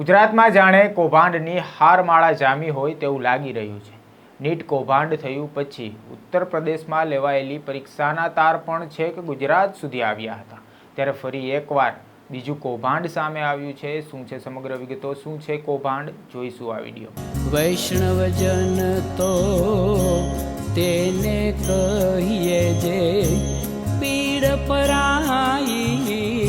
ગુજરાતમાં જાણે કૌભાંડની હારમાળા જામી હોય તેવું લાગી રહ્યું છે. નીટ કૌભાંડ થયું પછી ઉત્તર પ્રદેશમાં લેવાયેલી પરીક્ષાના તાર પણ છેક ગુજરાત સુધી આવ્યા હતા. ત્યારે ફરી એકવાર બીજું કૌભાંડ સામે આવ્યું છે. શું છે સમગ્ર વિગતો? શું છે કૌભાંડ? જોઈશું આ વીડિયો. વૈષ્ણવજન તો તેને કહીએ જે પીડ પરાઈ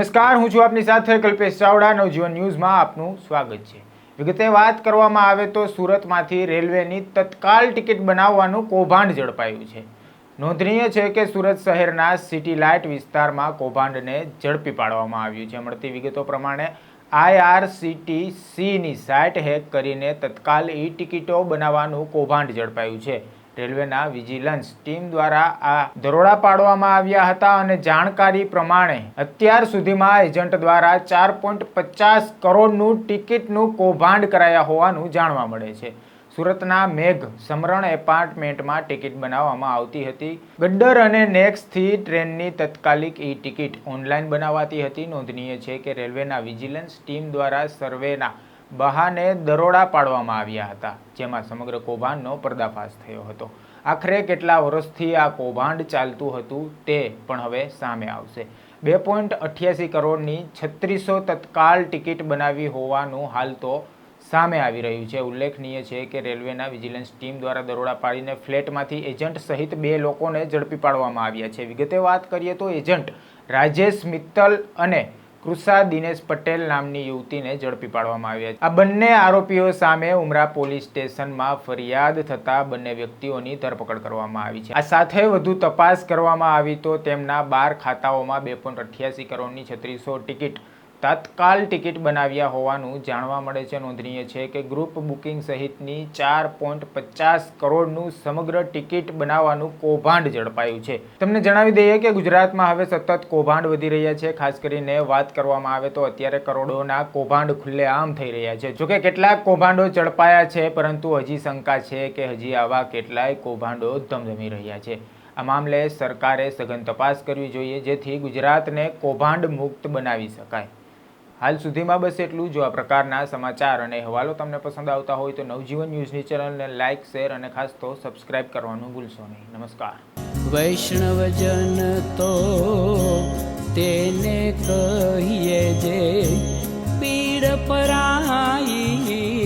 નમસ્કાર, હું છું આપની સાથે કલ્પેશ ચાવડા, નવજીવન ન્યૂઝમાં આપનું સ્વાગત છે. વિગતે વાત કરવામાં આવે તો સુરતમાંથી રેલવેની તત્કાલ ટિકિટ બનાવવાનું કૌભાંડ ઝડપાયું છે. નોંધનીય છે કે સુરત શહેરના સિટી લાઇટ વિસ્તારમાં કૌભાંડને ઝડપી પાડવામાં આવ્યું છે. મળતી વિગતો પ્રમાણે આઈઆરસીટીસીની સાઇટ હેક કરીને તત્કાલ ઈ ટિકિટો બનાવવાનું કૌભાંડ ઝડપાયું છે. રેલવેના વિજિલન્સ ટીમ દ્વારા આ દરોડા પાડવામાં આવ્યા હતા અને જાણકારી પ્રમાણે અત્યાર સુધીમાં એજન્ટ દ્વારા ચાર પોઈન્ટ પચાસ કરોડનું ટિકિટનું કૌભાંડ કરાયા હોવાનું જાણવા મળે છે. સુરતના મેઘ સમરણ એપાર્ટમેન્ટમાં ટિકિટ બનાવવામાં આવતી હતી. ગડ્ડર અને નેક્સથી ટ્રેનની તત્કાલિક ઈ ટિકિટ ઓનલાઈન બનાવાતી હતી. નોંધનીય છે કે રેલવેના વિજિલન્સ ટીમ દ્વારા સર્વેના બહાને દરોડા પાડવામાં આવ્યા હતા, જેમાં સમગ્ર કૌભાંડનો પર્દાફાશ થયો હતો. આખરે કેટલા વર્ષથી આ કૌભાંડ ચાલતું હતું તે પણ હવે સામે આવશે. બે પોઈન્ટ અઠ્યાસી કરોડની છત્રીસો તત્કાલ ટિકિટ બનાવી હોવાનું હાલ તો સામે આવી રહ્યું છે. ઉલ્લેખનીય છે કે રેલવેના વિજિલન્સ ટીમ દ્વારા દરોડા પાડીને ફ્લેટમાંથી એજન્ટ સહિત બે લોકોને ઝડપી પાડવામાં આવ્યા છે. વિગતે વાત કરીએ તો એજન્ટ રાજેશ મિત્તલ અને કૃષા દિનેશ પટેલ નામની યુવતીને ઝડપી પાડવામાં આવી આ બંને આરોપીઓ સામે ઉમરા પોલીસ સ્ટેશનમાં ફરિયાદ થતા બંને વ્યક્તિઓની ધરપકડ કરવામાં આવી છે. આ સાથે વધુ તપાસ કરવામાં આવી તો તેમના બાર ખાતાઓમાં બે પોઈન્ટ અઠ્યાસી કરોડની છત્રીસો ટિકિટ તત્કાલ ટિકિટ બનાવ્યા હોવાનું જાણવા મળે છે. નોંધનીય છે કે ગ્રુપ બુકિંગ સહિતની ચાર પોઈન્ટ પચાસ કરોડનું સમગ્ર ટિકિટ બનાવવાનું કૌભાંડ ઝડપાયું છે. તમને જણાવી દઈએ કે ગુજરાતમાં હવે સતત કૌભાંડ વધી રહ્યા છે. ખાસ કરીને વાત કરવામાં આવે તો અત્યારે કરોડોના કૌભાંડ ખુલ્લેઆમ થઈ રહ્યા છે. જોકે કેટલાક કૌભાંડો ઝડપાયા છે, પરંતુ હજી શંકા છે કે હજી આવા કેટલાય કૌભાંડો ધમધમી રહ્યા છે. આ મામલે સરકારે સઘન તપાસ કરવી જોઈએ જેથી ગુજરાતને કૌભાંડ મુક્ત બનાવી શકાય. હાલ સુધીમાં બસ એટલું જો. આ પ્રકારના સમાચાર અને અહેવાલો તમને પસંદ આવતા હોય તો નવજીવન ન્યૂઝની ચેનલને લાઇક શેર અને ખાસ તો સબસ્ક્રાઇબ કરવાનું ભૂલશો નહીં. નમસ્કાર. વૈષ્ણવજન તો તેને કહીએ જે પીડ પરાઈ